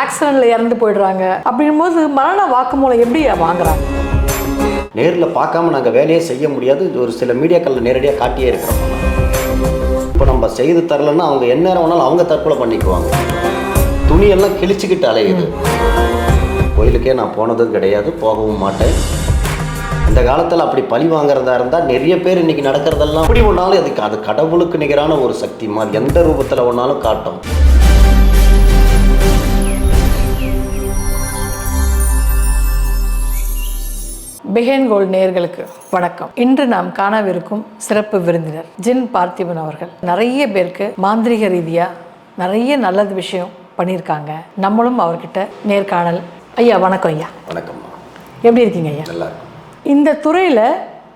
ஆக்சிடென்ட்ல இறந்து போயிடுறாங்க. அப்படிங்கும்போது மரண வாக்குமூலம் எப்படி வாங்குறாங்க? நேரில் பார்க்காம நாங்கள் வேலையே செய்ய முடியாது. இது ஒரு சில மீடியாக்களில் நேரடியாக காட்டியே இருக்கிறோம். இப்போ நம்ம செய்து தரலன்னா அவங்க என்ன நேரம் வேணாலும் அவங்க தற்கொலை பண்ணிக்குவாங்க. துணியெல்லாம் கிழிச்சுக்கிட்டு அலையுது. கோயிலுக்கே நான் போனதும் கிடையாது போகவும் மாட்டேன். இந்த காலத்தில் அப்படி பழி வாங்குறதா இருந்தால் நிறைய பேர் இன்றைக்கி நடக்கிறதெல்லாம் அப்படி ஒன்றாலும் அதுக்கு அது கடவுளுக்கு நிகரான ஒரு சக்தி மாதிரி எந்த ரூபத்தில் ஒன்றாலும் காட்டும். பிஹேன் கோல்ட் நேயர்களுக்கு வணக்கம். இன்று நாம் காணவிருக்கும் சிறப்பு விருந்தினர் ஜின் பார்த்திபன் அவர்கள். நிறைய பேருக்கு மாந்திரிக ரீதியா நிறைய நல்லது விஷயம் பண்ணியிருக்காங்க. நம்மளும் அவர்கிட்ட நேர்காணல். ஐயா வணக்கம் ஐயா. வணக்கம்மா. எப்படி இருக்கீங்க ஐயா? நல்லா இந்த துறையில்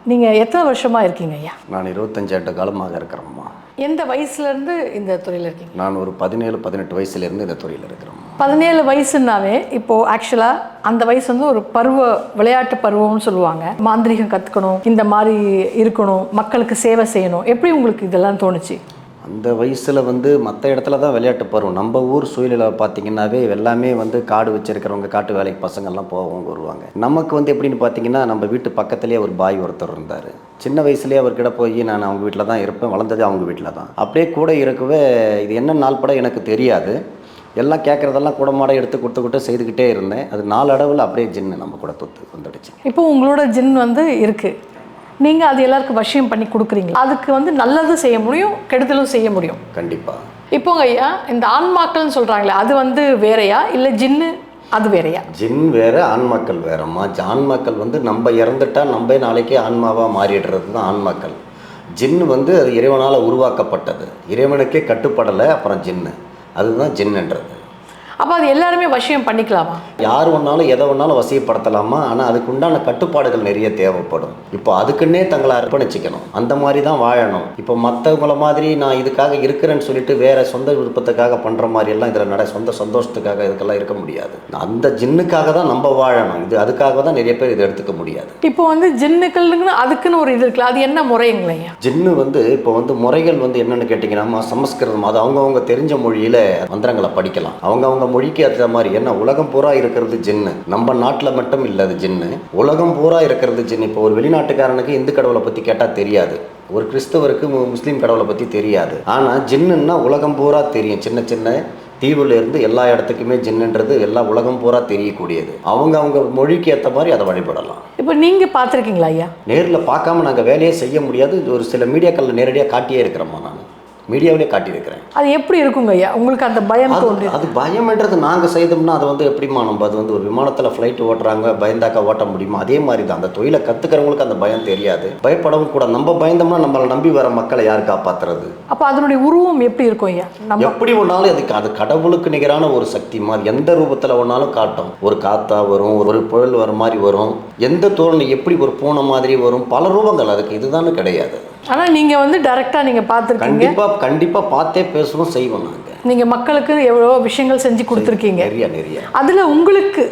நீங்கள் எத்தனை வருஷமா இருக்கீங்க ஐயா? நான் இருபத்தஞ்சு ஆண்டு காலமாக இருக்கிறேம்மா. எந்த வயசுலேருந்து இந்த துறையில் இருக்கீங்க? நான் ஒரு பதினேழு பதினெட்டு வயசுலேருந்து இந்த துறையில் இருக்கிறேம்மா. பதினேழு வயசுனாவே இப்போது ஆக்சுவலாக அந்த வயசு வந்து ஒரு பருவ விளையாட்டு பருவம்னு சொல்லுவாங்க. மாந்திரிகம் கற்றுக்கணும் இந்த மாதிரி இருக்கணும் மக்களுக்கு சேவை செய்யணும். எப்படி உங்களுக்கு இதெல்லாம் தோணுச்சு? அந்த வயசில் வந்து மற்ற இடத்துல தான் விளையாட்டு பருவம். நம்ம ஊர் சூழ்நிலை பார்த்தீங்கன்னாவே எல்லாமே வந்து காடு வச்சுருக்கிறவங்க காட்டு வேலைக்கு பசங்கள்லாம் போவாங்க வருவாங்க. நமக்கு வந்து எப்படின்னு பார்த்தீங்கன்னா நம்ம வீட்டு பக்கத்துலேயே ஒரு பாய் ஒருத்தர் இருந்தார். சின்ன வயசுலேயே அவர்கிட்ட போய் நான் அவங்க வீட்டில் தான் இருப்பேன். வளர்ந்தது அவங்க வீட்டில் தான். அப்படியே கூட இருக்கவே இது என்ன நாள் படம் எனக்கு தெரியாது. எல்லாம் கேட்குறதெல்லாம் கூடமாட எடுத்து கொடுத்துக்கிட்டு செய்துக்கிட்டே இருந்தேன். அது நாளடைவில் அப்படியே ஜின்னு நம்ம கூட தொத்து வந்துடுச்சு. இப்போ உங்களோட ஜின் வந்து இருக்குது நீங்கள் அது எல்லாருக்கும் வசியம் பண்ணி கொடுக்குறீங்களா? அதுக்கு வந்து நல்லதும் செய்ய முடியும் கெடுதலும் செய்ய முடியும். கண்டிப்பாக இப்போங்க ஐயா இந்த ஆன்மாக்கள்னு சொல்கிறாங்களே அது வந்து வேறையா? இல்லை ஜின்னு அது வேறையா? ஜின் வேற ஆன்மாக்கள் வேறம்மா. ஆன்மாக்கள் வந்து நம்ம இறந்துட்டா நம்ம நாளைக்கே ஆன்மாவாக மாறிடுறது தான் ஆன்மாக்கள். ஜின்னு வந்து அது இறைவனால் உருவாக்கப்பட்டது. இறைவனுக்கே கட்டுப்படலை அப்புறம் ஜின்னு. அதுதான் ஜின்னுன்றது அப்போ அது எல்லாருமே வசியம் பண்ணிக்கலாமா? யார் வேணாலும் எதை வேணாலும் வசியப்படுத்தலாமா? ஆனால் அதுக்கு உண்டான கட்டுப்பாடுகள் நிறைய தேவைப்படும். இப்போ அதுக்குன்னே தங்களை அர்ப்பணிச்சுக்கணும். அந்த மாதிரி தான் வாழணும். இப்போ மற்றவங்கள மாதிரி நான் இதுக்காக இருக்கிறேன்னு சொல்லிட்டு வேற சொந்த விருப்பத்துக்காக பண்ணுற மாதிரி எல்லாம் இதில் நட சொந்த சந்தோஷத்துக்காக இதுக்கெல்லாம் இருக்க முடியாது. அந்த ஜின்னுக்காக தான் நம்ம வாழணும். இது அதுக்காக தான் நிறைய பேர் இதை எடுத்துக்க முடியாது. இப்போ வந்து ஜின்னுக்கள்னு அதுக்குன்னு ஒரு இது இருக்குல்ல அது என்ன முறைங்களா? ஜின்னு வந்து இப்போ வந்து முறைகள் வந்து என்னென்னு கேட்டிங்கன்னா சமஸ்கிருதம் அது அவங்கவுங்க தெரிஞ்ச மொழியில் மந்திரங்களை படிக்கலாம். அவங்கவுங்க மொழிக்கு ஏற்ற மாதிரி ஏன்னா உலகம் பூரா இருக்கிறது ஜின்னு. நம்ம நாட்டில் மட்டும் இல்லை அது ஜின்னு. உலகம் பூரா இருக்கிறது ஜின்னு. இப்போ ஒரு வெளிநாட்டுக்காரனுக்கு இந்து கடவுளை பற்றி கேட்டால் தெரியாது. ஒரு கிறிஸ்தவருக்கு முஸ்லீம் கடவுளை பற்றி தெரியாது. ஆனால் ஜின்னுன்னா உலகம் பூரா தெரியும். சின்ன சின்ன தீவுல இருந்து எல்லா இடத்துக்குமே ஜின்னுன்றது எல்லா உலகம் பூரா தெரியக்கூடியது. அவங்க அவங்க மொழிக்கு ஏற்ற மாதிரி அதை வழிபடலாம். இப்போ நீங்கள் பார்த்துருக்கீங்களா ஐயா? நேரில் பார்க்காம நாங்கள் வேலையே செய்ய முடியாது. இது ஒரு சில மீடியாக்களில் நேரடியாக காட்டியே இருக்கிறோம்மா மீடியாவிலே காட்டியிருக்கிறேன். அது எப்படி இருக்குங்க ஐயா? உங்களுக்கு அந்த பயம் அது பயம்ன்றது நாங்கள் செய்தோம்னா அது வந்து எப்படிமா நம்ம அது வந்து ஒரு விமானத்தில் ஃப்ளைட் ஓட்டுறாங்க பயந்தாக்கா ஓட்ட முடியுமா? அதே மாதிரி தான் அந்த தொழிலை கற்றுக்கிறவங்களுக்கு அந்த பயம் தெரியாது. பயப்படவும் கூட. நம்ம பயந்தோம்னா நம்மளை நம்பி வர மக்களை யார் காப்பாத்துறது? அப்போ அதனுடைய உருவம் எப்படி இருக்கும் ஐயா? நம்ம எப்படி ஒன்றாலும் அதுக்கு அது கடவுளுக்கு நிகரான ஒரு சக்தி மாதிரி எந்த ரூபத்தில் ஒன்றாலும் காட்டும். ஒரு காத்தா வரும் ஒரு புயல் வர மாதிரி வரும். எந்த தோரணை எப்படி ஒரு பூனை மாதிரி வரும்? பல ரூபங்கள். அதுக்கு இதுதானே கிடையாது. ஆனால் நீங்கள் வந்து டைரெக்டாக நீங்கள் பார்த்துருக்கீங்க. கண்டிப்பா கண்டிப்பா பார்த்தே பேசவும் செய்வோம் நாங்க. நீங்கள் மக்களுக்கு எவ்வளோ விஷயங்கள் செஞ்சு கொடுத்துருக்கீங்க. நிறைய நிறைய. அதில் உங்களுக்கு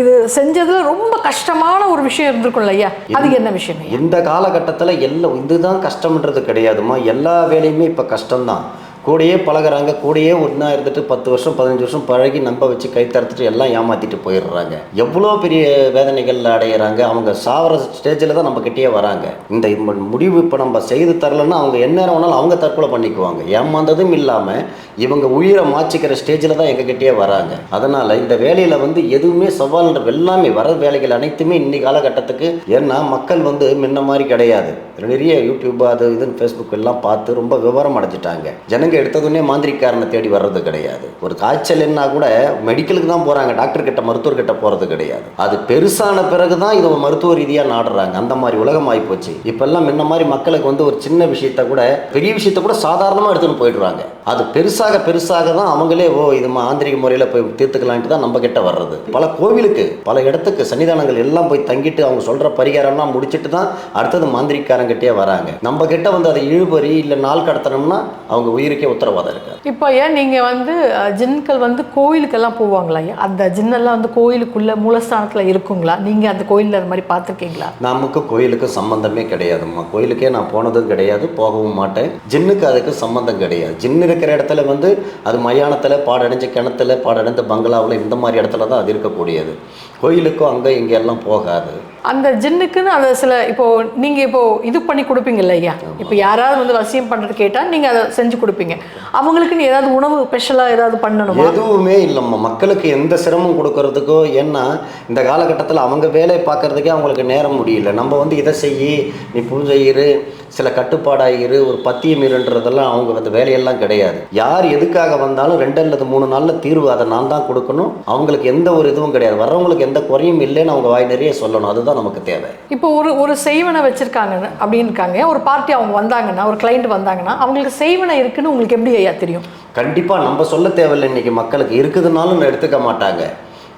இது செஞ்சதுல ரொம்ப கஷ்டமான ஒரு விஷயம் இருந்திருக்கும்ல ஐயா? அது என்ன விஷயம் இந்த காலகட்டத்தில் எல்லாம் இதுதான் கஷ்டம்ன்றது கிடையாதுமா எல்லா வேலையுமே இப்போ கஷ்டம்தான். கூடயே பழகுறாங்க கூடயே ஒன்றா இருந்துட்டு பத்து வருஷம் பதினஞ்சு வருஷம் பழகி நம்ப வச்சு கை தரத்துட்டு எல்லாம் ஏமாற்றிட்டு போயிடுறாங்க. எவ்வளோ பெரிய வேதனைகள் அடையிறாங்க அவங்க சாவர ஸ்டேஜில் தான் நம்ம கிட்டேயே வராங்க. இந்த முடிவு இப்போ நம்ம செய்து தரலன்னா அவங்க என்ன வேணாலும் அவங்க தற்கொலை பண்ணிக்குவாங்க. ஏமாந்ததும் இல்லாமல் இவங்க உயிரை மாச்சிக்கிற ஸ்டேஜில் தான் எங்ககிட்டயே வராங்க. அதனால் இந்த வேலையில் வந்து எதுவுமே சவால்ன்ற எல்லாமே வர வேலைகள் அனைத்துமே இன்னைக்கு காலகட்டத்துக்கு ஏன்னா மக்கள் வந்து முன்ன மாதிரி கிடையாது. நிறைய யூடியூப் அது இதுன்னு ஃபேஸ்புக் எல்லாம் பார்த்து ரொம்ப விவரம் அடைஞ்சிட்டாங்க. ஜனங்க எடுத்ததுன்னே மாந்திரிக்காரனை தேடி வர்றது கிடையாது. ஒரு காய்ச்சல்னா கூட மெடிக்கலுக்கு தான் போகிறாங்க டாக்டர் கிட்ட மருத்துவர்கிட்ட போகிறது கிடையாது. அது பெருசான பிறகு தான் இது மருத்துவ ரீதியாக நாடுறாங்க. அந்த மாதிரி உலகம் ஆகிப்போச்சு இப்போல்லாம் முன்ன மாதிரி மக்களுக்கு வந்து ஒரு சின்ன விஷயத்த கூட பெரிய விஷயத்த கூட சாதாரணமாக எடுத்துகிட்டு போயிடுறாங்க. அது பெருசாக பெருசாக தான் அவங்களே ஓ இது ஆந்திரிக முறையில் போய் தீர்த்துக்கலான்ட்டு தான் நம்ம கிட்ட வர்றது. பல கோவிலுக்கு பல இடத்துக்கு சன்னிதானங்கள் எல்லாம் போய் தங்கிட்டு அவங்க சொல்கிற பரிகாரம்லாம் முடிச்சிட்டு தான் அடுத்தது மாந்திரிக்காரங்கிட்டே வராங்க. நம்ம கிட்ட வந்து அதை இழுபறி இல்லை நாள் கடத்தணும்னா அவங்க உயிருக்கு உயிருக்கே உத்தரவாதம் இருக்காது. இப்போ ஏன் நீங்கள் வந்து ஜின்கள் வந்து கோயிலுக்கெல்லாம் போவாங்களா அந்த ஜின்னெல்லாம் வந்து கோயிலுக்குள்ள மூலஸ்தானத்தில் இருக்குங்களா? நீங்கள் அந்த கோயிலில் அது மாதிரி பார்த்துருக்கீங்களா? நமக்கு கோயிலுக்கு சம்பந்தமே கிடையாதும்மா கோயிலுக்கே நான் போனதும் கிடையாது போகவும் மாட்டேன். ஜின்னுக்கு அதுக்கு சம்பந்தம் கிடையாது. ஜின்னு இருக்கிற இடத்துல வந்து அது மயானத்தில் பாடடைஞ்ச கிணத்துல பாடடைந்த பங்களாவில் இந்த மாதிரி இடத்துல தான் அது இருக்கக்கூடியது. கோயிலுக்கும் அங்கே இங்கே எல்லாம் போகாது. அந்த ஜின்னுக்குன்னு அந்த சில இப்போ நீங்கள் இப்போ இது பண்ணி கொடுப்பீங்கல்ல ஐயா? இப்போ யாராவது வந்து வசியம் பண்ணுறது கேட்டால் நீங்கள் அதை செஞ்சு கொடுப்பீங்க. அவங்களுக்குன்னு ஏதாவது உணவு ஸ்பெஷலாக ஏதாவது பண்ணணுமா? எதுவுமே இல்லைம்மா. மக்களுக்கு எந்த சிரமம் கொடுக்கறதுக்கோ ஏன்னா இந்த காலகட்டத்தில் அவங்க வேலையை பார்க்கறதுக்கே அவங்களுக்கு நேரம் முடியல. நம்ம வந்து இதை செய்யி நீ பூஜை இரு சில கட்டுப்பாடாக இரு ஒரு பத்தியம் இருன்றதெல்லாம் அவங்க அந்த வேலையெல்லாம் கிடையாது. யார் எதுக்காக வந்தாலும் ரெண்டு அல்லது மூணு நாளில் தீர்வு அதை நான் தான் கொடுக்கணும். அவங்களுக்கு எந்த ஒரு இதுவும் கிடையாது. வர்றவங்களுக்கு எந்த குறையும் இல்லைன்னு அவங்க வாய் நிறைய சொல்லணும். அதுதான் நமக்கு தேவை. இப்போ ஒரு ஒரு செய்வனை வச்சிருக்காங்க அப்படின்னு இருக்காங்க ஒரு பார்ட்டி அவங்க வந்தாங்கன்னா ஒரு கிளைண்ட் வந்தாங்கன்னா அவங்களுக்கு செய்வனை இருக்குன்னு உங்களுக்கு எப்படி ஐயா தெரியும்? கண்டிப்பாக நம்ம சொல்ல தேவையில்லை. இன்னைக்கு மக்களுக்கு இருக்குதுனாலும் எடுத்துக்க மாட்டாங்க.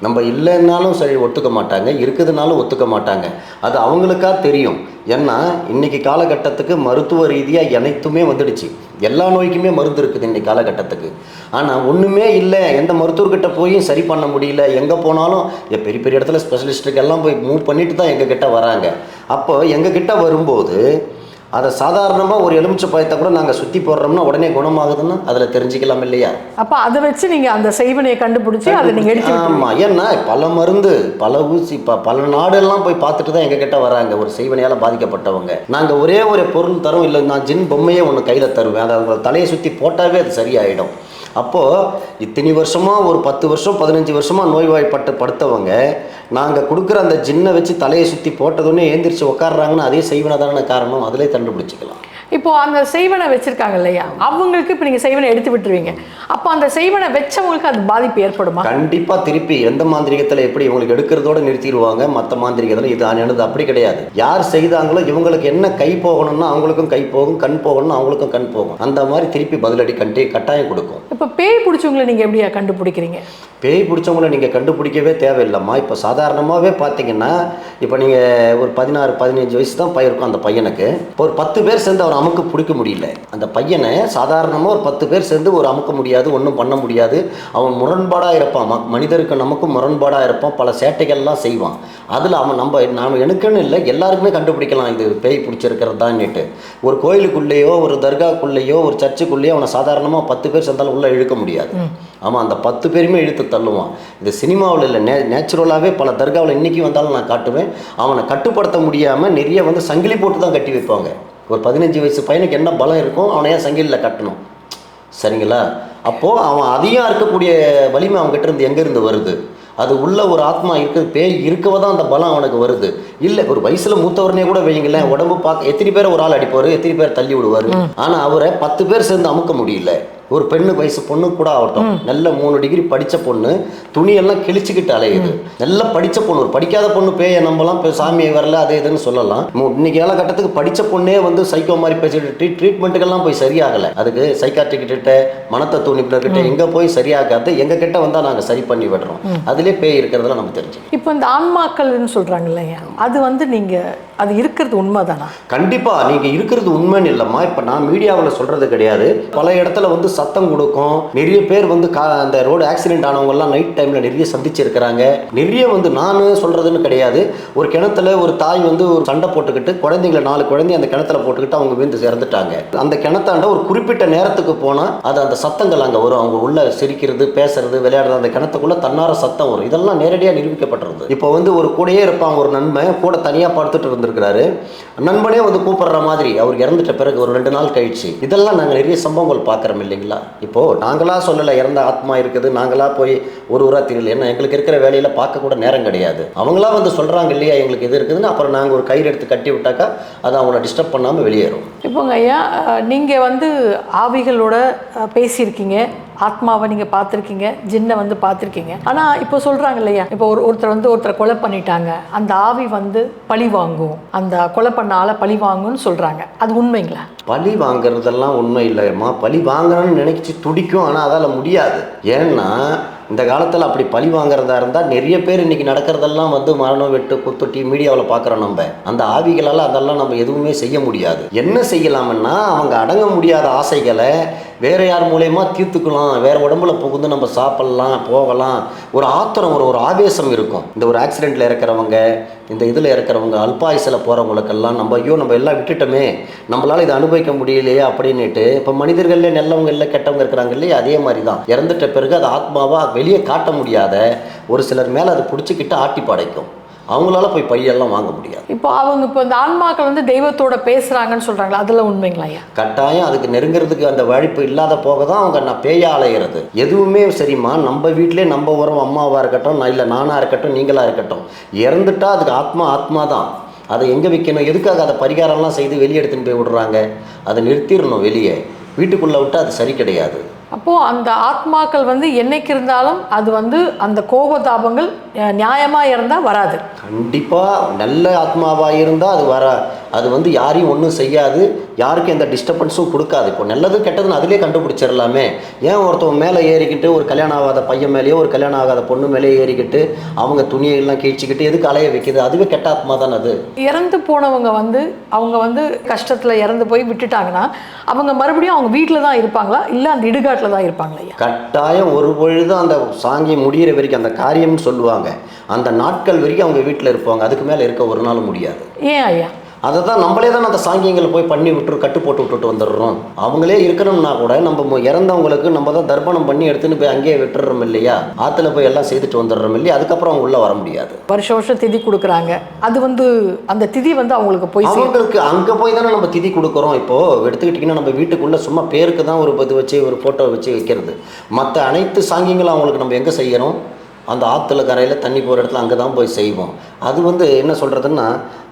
நம்ம இல்லைன்னாலும் சரி ஒத்துக்க மாட்டாங்க. இருக்குதுனாலும் ஒத்துக்க மாட்டாங்க. அது அவங்களுக்காக தெரியும். ஏன்னா இன்னைக்கு காலகட்டத்துக்கு மருத்துவ ரீதியாக அனைத்துமே வந்துடுச்சு. எல்லா நோய்க்குமே மருந்து இருக்குது இன்னைக்கு காலகட்டத்துக்கு. ஆனால் ஒன்றுமே இல்லை. எந்த மருத்துவர்கிட்ட போய் சரி பண்ண முடியல. எங்கே போனாலும் பெரிய பெரிய இடத்துல ஸ்பெஷலிஸ்ட்டுக்கு எல்லாம் போய் மூவ் பண்ணிட்டு தான் எங்ககிட்ட வராங்க. அப்போ எங்ககிட்ட வரும்போது அதை சாதாரணமாக ஒரு எலுமிச்சை பயத்தை கூட நாங்கள் சுற்றி போடுறோம்னா உடனே குணமாகுதுன்னா அதில் தெரிஞ்சுக்கலாம் இல்லையா? அப்போ அதை வச்சு நீங்கள் அந்த செய்வனையை கண்டுபிடிச்சி அதை நீங்கள் எடுத்து ஆமா ஏன்னா பல மருந்து பல ஊசி ப பல நாடெல்லாம் போய் பார்த்துட்டு தான் எங்ககிட்ட வராங்க. ஒரு செய்வனையால் பாதிக்கப்பட்டவங்க. நாங்கள் ஒரே ஒரு பொருள் தரோம் இல்லை நான் ஜின் பொம்மையே ஒன்று கையில் தருவேன். அதை அவங்க தலையை சுற்றி போட்டாவே அது சரியாயிடும். அப்போது இத்தனை வருஷமாக ஒரு பத்து வருஷம் பதினஞ்சு வருஷமாக நோய்வாய்ப்பட்டு படுத்தவங்க நாங்கள் கொடுக்குற அந்த ஜின்னை வச்சு தலையை சுற்றி போட்டதுன்னே ஏந்திரிச்சு உட்காடுறாங்கன்னா அதே செய்வன தானே காரணம் அதிலே கண்டுபிடிச்சிக்கலாம். இப்போ அந்த செய்வனை வச்சிருக்காங்க இல்லையா? அவங்களுக்கு இப்போ நீங்கள் செய்வனை எடுத்து விட்டுருவீங்க. அப்போ அந்த செய்வனை வச்சவங்களுக்கு அது பாதிப்பு ஏற்படுமா? கண்டிப்பா திருப்பி எந்த மாந்திரிகத்துல எப்படி இவங்களுக்கு எடுக்கிறதோட நிறுத்திடுவாங்க மற்ற மாந்திரிகத்தில் இது ஆனது அப்படி கிடையாது. யார் செய்தாங்களோ இவங்களுக்கு என்ன கை போகணும்னா அவங்களுக்கும் கை போகும் கண் போகணும்னா அவங்களுக்கும் கண் போகும். அந்த மாதிரி திருப்பி பதிலடி கண்டி கட்டாயம் கொடுக்கும். இப்போ பேய் பிடிச்சவங்களை நீங்கள் எப்படியா கண்டுபிடிக்கிறீங்க? பேய் பிடிச்சவங்கள நீங்கள் கண்டுபிடிக்கவே தேவையில்லைம்மா. இப்போ சாதாரணமாகவே பார்த்தீங்கன்னா இப்போ நீங்கள் ஒரு பதினாறு பதினஞ்சு வயசு தான் பையன் அந்த பையனுக்கு. ஒரு பத்து பேர் சேர்ந்து அவர் அமுக்க பிடிக்க முடியல. அந்த பையனை சாதாரணமாக ஒரு பத்து பேர் சேர்ந்து ஒரு அமுக்க முடியாது ஒன்றும் பண்ண முடியாது. அவன் முரண்பாடாக இருப்பான். மனிதருக்கு நமக்கும் முரண்பாடாக இருப்பான். பல சேட்டைகள்லாம் செய்வான். அதில் அவன் நம்ம நாம் எனக்குன்னு இல்லை எல்லாருக்குமே கண்டுபிடிக்கலாம். இது பேய் பிடிச்சிருக்கிறது தான்னுட்டு ஒரு கோயிலுக்குள்ளேயோ ஒரு தர்காக்குள்ளேயோ ஒரு சர்ச்சுக்குள்ளேயோ அவனை சாதாரணமாக பத்து பேர் சேர்ந்தாலும் உள்ளே இழுக்க முடியாது. ஆமாம் அந்த பத்து பேருமே இழுத்து தள்ளுவான். இது சினிமாவில் இல்லை நே நேச்சுரலாகவே பல தர்காவில் இன்றைக்கி வந்தாலும் நான் காட்டுவேன். அவனை கட்டுப்படுத்த முடியாமல் நிறைய வந்து சங்கிலி போட்டு தான் கட்டி வைப்பாங்க. ஒரு பதினஞ்சு வயசு பையனுக்கு என்ன பலம் இருக்கும் அவனை ஏன் சங்கிலியில் கட்டணும்? சரிங்களா? அப்போது அவன் அதிகம் இருக்கக்கூடிய வலிமை அவங்ககிட்ட இருந்து எங்கேருந்து வருது? அது உள்ள ஒரு ஆத்மா இருக்குது பேய் இருக்கவ தான் அந்த பலம் அவனுக்கு வருது. இல்லை ஒரு வயசுல மூத்தவரனே கூட வைங்களேன் உடம்பு பார்க்க எத்தனை பேர் ஒரு ஆள் அடிப்பார் எத்தனை பேர் தள்ளி விடுவார். ஆனால் அவரை பத்து பேர் சேர்ந்து அமுக்க முடியல. ஒரு பெண்ணு வயசு பொண்ணு கூட ஆகட்டும். நல்ல மூணு டிகிரி படிச்ச பொண்ணு துணியெல்லாம் கிழிச்சுக்கிட்டு அலையுது. நல்ல படிச்ச பொண்ணு ஒரு படிக்காத பொண்ணு பேய நம்பலாம் இப்போ சாமி வரல அது இதுன்னு சொல்லலாம். இன்னைக்கு காலகட்டத்துக்கு படிச்ச பொண்ணே வந்து சைக்கோ மாதிரி பேசிட்டு ட்ரீட் ட்ரீட்மெண்ட்டுக்கெல்லாம் போய் சரியாகலை. அதுக்கு சைக்காட்ரிக் கிட்ட மனத்தத்துவ நிபுணர் கிட்ட எங்கே போய் சரியாகாது எங்க கிட்ட வந்தால் நாங்கள் சரி பண்ணி விடுறோம். அதிலே பேய் இருக்கிறதெல்லாம் நம்ம தெரிஞ்சுக்கணும். இப்போ இந்த ஆன்மாக்கள்னு சொல்கிறாங்க இல்லையா? அது வந்து நீங்கள் அது இருக்கிறது உண்மை தானா கண்டிப்பாக நீங்கள் இருக்கிறது உண்மைன்னு இல்லைம்மா. இப்போ நான் மீடியாவில் சொல்கிறது கிடையாது. பல இடத்துல வந்து சத்தம் கொடுக்கும். நிறைய பேர் வந்து கா அந்த ரோடு ஆக்சிடென்ட் ஆனவங்கள்லாம் நைட் டைமில் நிறைய சந்திச்சிருக்கிறாங்க. நிறைய வந்து நான் சொல்கிறதுன்னு கிடையாது. ஒரு கிணத்துல ஒரு தாய் வந்து ஒரு சண்டை போட்டுக்கிட்டு குழந்தைங்கள நாலு குழந்தை அந்த கிணத்துல போட்டுக்கிட்டு அவங்க வீந்து சிறந்துட்டாங்க அந்த கிணத்தாண்ட ஒரு குறிப்பிட்ட நேரத்துக்கு போனால் அது அந்த சத்தங்கள் அங்கே வரும். அவங்க உள்ள சிரிக்கிறது பேசுறது விளையாடுறது அந்த கிணத்துக்குள்ளே தன்னார சத்தம் வரும். இதெல்லாம் நேரடியாக நிரூபிக்கப்பட்டிருது இப்போ வந்து ஒரு கூடயே இருப்பான் ஒரு நன்மை கூட தனியாக படுத்துட்டு இருந்திருக்கிறாரு. நண்பனே வந்து கூப்பிடுற மாதிரி அவர் இறந்துட்ட பிறகு ஒரு ரெண்டு நாள் கழிச்சு இதெல்லாம் நாங்கள் நிறைய சம்பவங்கள் பார்க்குறோம் இல்லைங்களா? இப்போது நாங்களாக சொல்லலை இறந்த ஆத்மா இருக்குது நாங்களாக போய் ஒரு ஊராக தெரியல ஏன்னா எங்களுக்கு இருக்கிற வேலையில் பார்க்க கூட நேரம் கிடையாது. அவங்களா வந்து சொல்கிறாங்க இல்லையா எங்களுக்கு இது இருக்குதுன்னு அப்புறம் நாங்கள் ஒரு கயிறு எடுத்து கட்டி விட்டாக்கா அது அவங்கள டிஸ்டர்ப் பண்ணாமல் வெளியேறும். இப்போங்க ஐயா நீங்கள் வந்து ஆவிகளோட பேசியிருக்கீங்க. ஆத்மாவை நீங்கள் பார்த்துருக்கீங்க ஜின்னை வந்து பார்த்துருக்கீங்க. ஆனால் இப்போ சொல்கிறாங்க இல்லையா? இப்போ ஒரு ஒருத்தர் வந்து ஒருத்தரை கொலை பண்ணிட்டாங்க. அந்த ஆவி வந்து பழி வாங்கும். அந்த கொலை பண்ண ஆளை பழி வாங்கும்னு சொல்கிறாங்க அது உண்மைங்களா? பழி வாங்குறதெல்லாம் உண்மை இல்லைம்மா பழி வாங்கணும்னு நினைச்சு துடிக்கும் ஆனால் அதால் முடியாது. ஏன்னா இந்த காலத்தில் அப்படி பழி வாங்குறதா இருந்தால் நிறைய பேர் இன்னைக்கு நடக்கிறதெல்லாம் வந்து மரணம் வெட்டு குத்துட்டி மீடியாவில் பார்க்குறோம் நம்ம. அந்த ஆவிகளால் அதெல்லாம் நம்ம எதுவுமே செய்ய முடியாது. என்ன செய்யலாம்னா அவங்க அடங்க முடியாத ஆசைகளை வேறு யார் மூலயமா தீர்த்துக்கலாம் வேறு உடம்புல புகுந்து நம்ம சாப்பிட்லாம் போகலாம். ஒரு ஆத்திரம் ஒரு ஒரு ஆவேசம் இருக்கும். இந்த ஒரு ஆக்சிடெண்ட்டில் இருக்கிறவங்க இந்த இதில் இருக்கிறவங்க அல்பாயுசில் போகிறவங்களுக்கெல்லாம் நம்ம ஐயோ நம்ம எல்லாம் விட்டுட்டோமே நம்மளால் இதை அனுபவிக்க முடியலையே அப்படின்னுட்டு இப்போ மனிதர்கள்ல நல்லவங்க இல்லை கெட்டவங்க இருக்கிறாங்க இல்லையா? அதே மாதிரி தான் இறந்துட்ட பிறகு அது ஆத்மாவாக வெளியே காட்ட முடியாத ஒரு சிலர் மேலே அதை பிடிச்சிக்கிட்டு ஆட்டி படைக்கும் அவங்களால போய் பையெல்லாம் வாங்க முடியாது. இப்போ அவங்க இப்போ இந்த ஆன்மாக்கள் வந்து தெய்வத்தோட பேசுறாங்கன்னு சொல்றாங்களா? அதெல்லாம் உண்மைங்களா ஐயா? கட்டாயம் அதுக்கு நெருங்கிறதுக்கு அந்த வாய்ப்பு இல்லாத போக தான் அவங்க நான் பேயா அலையிறது. எதுவுமே சரிம்மா நம்ம வீட்டிலே நம்ம உறவு அம்மாவாக இருக்கட்டும் நான் இல்லை நானாக இருக்கட்டும் நீங்களாக இருக்கட்டும். இறந்துட்டா அதுக்கு ஆத்மா ஆத்மா தான் அதை எங்கே வைக்கணும்? எதுக்காக அதை பரிகாரம்லாம் செய்து வெளியே எடுத்துன்னு போய் விடுறாங்க? அதை நிறுத்திடணும் வெளியே. வீட்டுக்குள்ளே விட்டு அது சரி கிடையாது. அப்போ அந்த ஆத்மாக்கள் வந்து என்னைக்கு இருந்தாலும் அது வந்து அந்த கோபதாபங்கள் அஹ், நியாயமா இருந்தா வராது. கண்டிப்பாக நல்ல ஆத்மாவாக இருந்தால் அது வர அது வந்து யாரையும் ஒன்றும் செய்யாது. யாருக்கும் எந்த டிஸ்டர்பன்ஸும் கொடுக்காது. இப்போ நல்லது கெட்டதுன்னு அதிலே கண்டுபிடிச்சிடலாமே. ஏன் ஒருத்தவங்க மேலே ஏறிக்கிட்டு ஒரு கல்யாணம் ஆகாத பையன் மேலேயோ ஒரு கல்யாணம் ஆகாத பொண்ணு மேலேயே ஏறிக்கிட்டு அவங்க துணியெல்லாம் கீழ்ச்சிக்கிட்டு எதுக்கு அலைய வைக்குது அதுவே கெட்ட ஆத்மா தானே அது. இறந்து போனவங்க வந்து அவங்க வந்து கஷ்டத்துல இறந்து போய் விட்டுட்டாங்கன்னா அவங்க மறுபடியும் அவங்க வீட்டில் தான் இருப்பாங்களா? இல்லை அந்த இடுகாட்டில் தான் இருப்பாங்களா ஐயா கட்டாயம் ஒரு பொழுதும் அந்த சாங்கி முடியிற வரைக்கும் அந்த காரியம்னு சொல்லுவாங்க. அந்த நாட்கள் வரைக்கும் அவங்க வீட்டில் இருப்பாங்க. அதுக்கு மேலே இருக்க ஒரு நாள் முடியாது. ஏன் ஐயா? அதை தான் நம்மளே தான் அந்த சாங்கியங்களை போய் பண்ணி விட்டு கட்டு போட்டு விட்டுட்டு வந்துடுறோம். அவங்களே இருக்கணும்னா கூட நம்ம இறந்தவங்களுக்கு நம்ம தான் தர்ப்பணம் பண்ணி எடுத்துன்னு போய் அங்கேயே விட்டுறோம் இல்லையா? ஆற்றுல போய் எல்லாம் செய்துட்டு வந்துடுறோம் இல்லையா? அதுக்கப்புறம் அவங்க உள்ளே வர முடியாது. வருஷம் வருஷம் திதி கொடுக்குறாங்க. அது வந்து அந்த திதி வந்து அவங்களுக்கு போய் அவங்களுக்கு அங்கே போய் தானே நம்ம திதி கொடுக்குறோம். இப்போது எடுத்துக்கிட்டிங்கன்னா நம்ம வீட்டுக்குள்ளே சும்மா பேருக்கு தான் ஒரு இது வச்சு ஒரு ஃபோட்டோ வச்சு வைக்கிறது. மற்ற அனைத்து சாங்கியங்களும் அவங்களுக்கு நம்ம எங்கே செய்யணும்? அந்த ஆற்றுல கரையில் தண்ணி போகிற இடத்துல அங்கே தான் போய் செய்வோம். அது வந்து என்ன சொல்கிறதுன்னா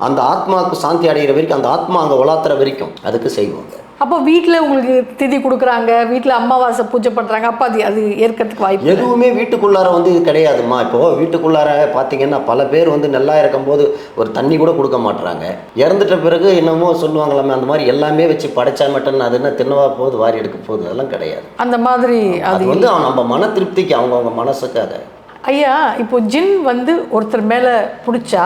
அந்த ஆத்மாவுக்கு சாந்தி அடைகிற வரைக்கும் அந்த ஆத்மா அங்கே உலாத்துற வரைக்கும் அதுக்கு செய்வோங்க அப்போ வீட்டில் உங்களுக்கு திதி கொடுக்குறாங்க வீட்டில் அமாவாசை பூஜை பண்ணுறாங்க அப்போ அது அது ஏற்கிறதுக்கு வாய்ப்பு. எதுவுமே வீட்டுக்குள்ளார வந்து இது கிடையாதும்மா. இப்போது வீட்டுக்குள்ளார பார்த்தீங்கன்னா பல பேர் வந்து நல்லா இருக்கும்போது ஒரு தண்ணி கூட கொடுக்க மாட்றாங்க. இறந்துட்ட பிறகு என்னமோ சொல்லுவாங்களாமே அந்த மாதிரி எல்லாமே வச்சு படைச்சா மட்டும் அது என்ன தின்னவா போகுது வாரி எடுக்க போகுது அதெல்லாம் கிடையாது. அந்த மாதிரி அது அது வந்து நம்ம மன திருப்திக்கு அவங்கவுங்க மனசுக்காக. ஐயா இப்போ ஜின் வந்து ஒருத்தர் மேலே பிடிச்சா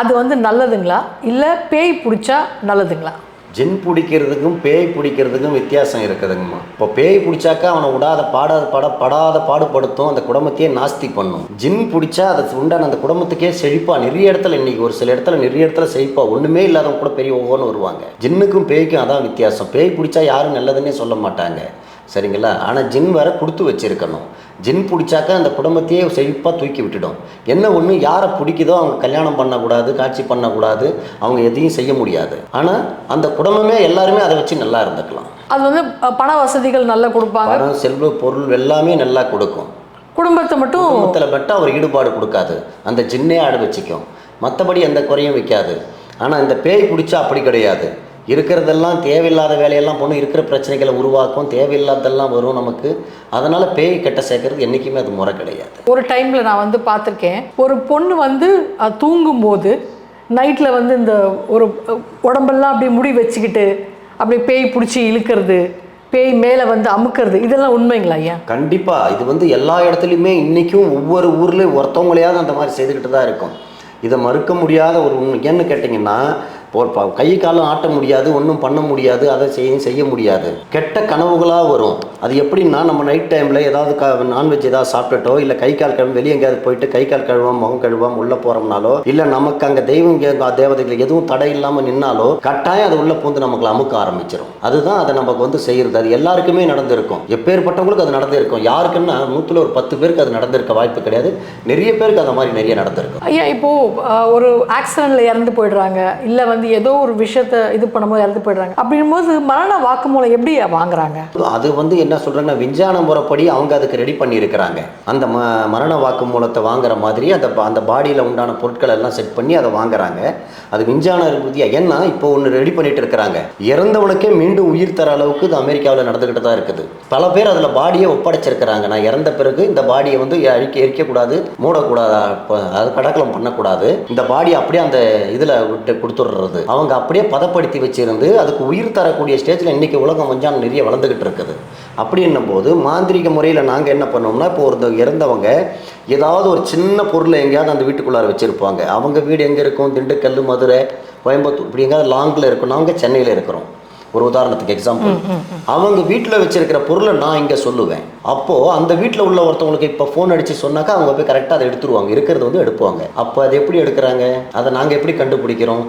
அது வந்து நல்லதுங்களா? இல்லை பேய் பிடிச்சா நல்லதுங்களா? ஜின் பிடிக்கிறதுக்கும் பேய் பிடிக்கிறதுக்கும் வித்தியாசம் இருக்குதுங்கம்மா. இப்போ பேய் பிடிச்சாக்கா அவனை விடாத பாடாத பாட படாத பாடுபடுத்தும் அந்த குடும்பத்தையே நாஸ்தி பண்ணும். ஜின் பிடிச்சா அது உண்டான அந்த குடும்பத்துக்கே செழிப்பா நிறைய இடத்துல இன்னைக்கு ஒரு சில இடத்துல நிறைய இடத்துல செழிப்பா ஒன்றுமே இல்லாதவங்க கூட பெரிய ஒவ்வொன்று வருவாங்க. ஜின்னுக்கும் பேய்க்கும் அதான் வித்தியாசம். பேய் பிடிச்சா யாரும் நல்லதுன்னே சொல்ல மாட்டாங்க. சரிங்களா? ஆனால் ஜின் வர கொடுத்து வச்சிருக்கணும். ஜின் பிடிச்சாக்கா அந்த குடும்பத்தையே செழிப்பாக தூக்கி விட்டுடும். என்ன ஒன்று யாரை பிடிக்குதோ அவங்க கல்யாணம் பண்ணக்கூடாது காட்சி பண்ணக்கூடாது அவங்க எதையும் செய்ய முடியாது. ஆனால் அந்த குடும்பமே எல்லாருமே அதை வச்சு நல்லா இருந்துக்கலாம். அது வந்து பண வசதிகள் நல்லா கொடுப்பாங்க. பணம் செல்வ பொருள் எல்லாமே நல்லா கொடுக்கும். குடும்பத்தை மட்டும் குடும்பத்தில் மட்டும் அவர் ஈடுபாடு கொடுக்காது. அந்த ஜின்னே ஆடு வச்சுக்கும். மற்றபடி எந்த குறையும் வைக்காது. ஆனால் இந்த பேய் பிடிச்சா அப்படி கிடையாது. இருக்கிறதெல்லாம் தேவையில்லாத வேலையெல்லாம் பொண்ணு இருக்கிற பிரச்சனைகளை உருவாக்கும் தேவையில்லாததெல்லாம் வரும் நமக்கு. அதனால் பேய் கெட்ட சேர்க்கறது என்றைக்குமே அது முறை கிடையாது. ஒரு டைமில் நான் வந்து பார்த்துருக்கேன் ஒரு பொண்ணு வந்து தூங்கும்போது நைட்டில் வந்து இந்த ஒரு உடம்பெல்லாம் அப்படியே முடி வச்சுக்கிட்டு அப்படியே பேய் பிடிச்சி இழுக்கிறது பேய் மேலே வந்து அமுக்கிறது இதெல்லாம் உண்மைங்களா ஐயா? கண்டிப்பாக இது வந்து எல்லா இடத்துலையுமே இன்றைக்கும் ஒவ்வொரு ஊர்லேயும் ஒருத்தவங்களையாவது அந்த மாதிரி செய்துக்கிட்டு தான் இருக்கும். இதை மறுக்க முடியாத ஒரு உண்மை. ஏன்னு கேட்டிங்கன்னா இப்போ கை காலம் ஆட்ட முடியாது ஒன்றும் பண்ண முடியாது அதை செய்ய செய்ய முடியாது. கெட்ட கனவுகளாக வரும். அது எப்படின்னா நம்ம நைட் டைமில் ஏதாவது க நான்வெஜ் ஏதாவது சாப்பிட்டுட்டோ இல்லை கை கால் கழுவு வெளியே எங்கேயாவது போயிட்டு கை கால் கழுவாம முகம் கழுவாம உள்ளே போகிறோம்னாலோ இல்லை நமக்கு அங்கே தெய்வம் தேவதைகள் எதுவும் தடை இல்லாமல் நின்னாலோ கட்டாயம் அது உள்ளே பூந்து நமக்கு அமுக்க ஆரம்பிச்சிடும் அதுதான் அதை நமக்கு வந்து செய்கிறது அது எல்லாருக்குமே நடந்திருக்கும். எப்பேற்பட்டவங்களுக்கு அது நடந்திருக்கும். யாருக்குன்னா நூற்றுல ஒரு பத்து பேருக்கு அது நடந்திருக்க வாய்ப்பு கிடையாது. நிறைய பேருக்கு அந்த மாதிரி நிறைய நடந்திருக்கும். ஐயா இப்போது ஒரு ஆக்சிடெண்ட்டில் இறந்து போயிடுறாங்க. இல்லை வந்து ஏதோ ஒரு விஷயத்த இது பண்ணும்போது இறந்து போயிடுறாங்க. அப்படிங்கும்போது மரண வாக்குமூலம் எப்படி வாங்குறாங்க? அது வந்து என்ன சொல்றாங்கன்னா விஞ்ஞான முறைப்படி அவங்க அதுக்கு ரெடி பண்ணியிருக்கிறாங்க. அந்த ம மரண வாக்கு மூலத்தை வாங்குற மாதிரி அந்த அந்த பாடியில் உண்டான பொருட்கள் எல்லாம் செட் பண்ணி அதை வாங்குறாங்க. அது விஞ்ஞான ரீதியாக ஏன்னா இப்போ ஒன்று ரெடி பண்ணிட்டு இருக்கிறாங்க. இறந்தவனுக்கே மீண்டும் உயிர் தர அளவுக்கு இது அமெரிக்காவில் நடந்துக்கிட்டு தான் இருக்குது. பல பேர் அதில் பாடியை ஒப்படைச்சிருக்கிறாங்க. நான் இறந்த பிறகு இந்த பாடியை வந்து அழிக்க எரிக்கக்கூடாது மூடக்கூடாது அது கடக்கலம் பண்ணக்கூடாது. இந்த பாடி அப்படியே அந்த இதில் விட்டு கொடுத்துடுறது. அவங்க அப்படியே பதப்படுத்தி வச்சிருந்து அதுக்கு உயிர் தரக்கூடிய ஸ்டேஜில் இன்னைக்கு உலகம் கொஞ்சம் நிறைய வளர்ந்துக்கிட்டு இருக்குது. அப்படின்னும் போது மாந்திரிக முறையில் நாங்கள் என்ன பண்ணோம்னா இப்போ ஒரு இறந்தவங்க ஏதாவது ஒரு சின்ன பொருளை எங்கேயாவது அந்த வீட்டுக்குள்ளார வச்சுருப்பாங்க. அவங்க வீடு எங்கே இருக்கும்? திண்டுக்கல் மதுரை கோயம்புத்தூர் இப்படி எங்கேயாவது லாங்கில் இருக்கும். நாங்கள் சென்னையில் இருக்கிறோம். ஒரு உதாரணத்துக்கு எக்ஸாம்பிள் அவங்க வீட்டில் வச்சிருக்கிற பொருளை நான் இங்கே சொல்லுவேன். அப்போது அந்த வீட்டில் உள்ள ஒருத்தவங்களுக்கு இப்போ ஃபோன் அடித்து சொன்னாக்கா அவங்க போய் கரெக்டாக அதை எடுத்துருவாங்க. இருக்கிறது வந்து எடுப்பாங்க. அப்போ அதை எப்படி எடுக்கிறாங்க? அதை நாங்கள் எப்படி கண்டுபிடிக்கிறோம்?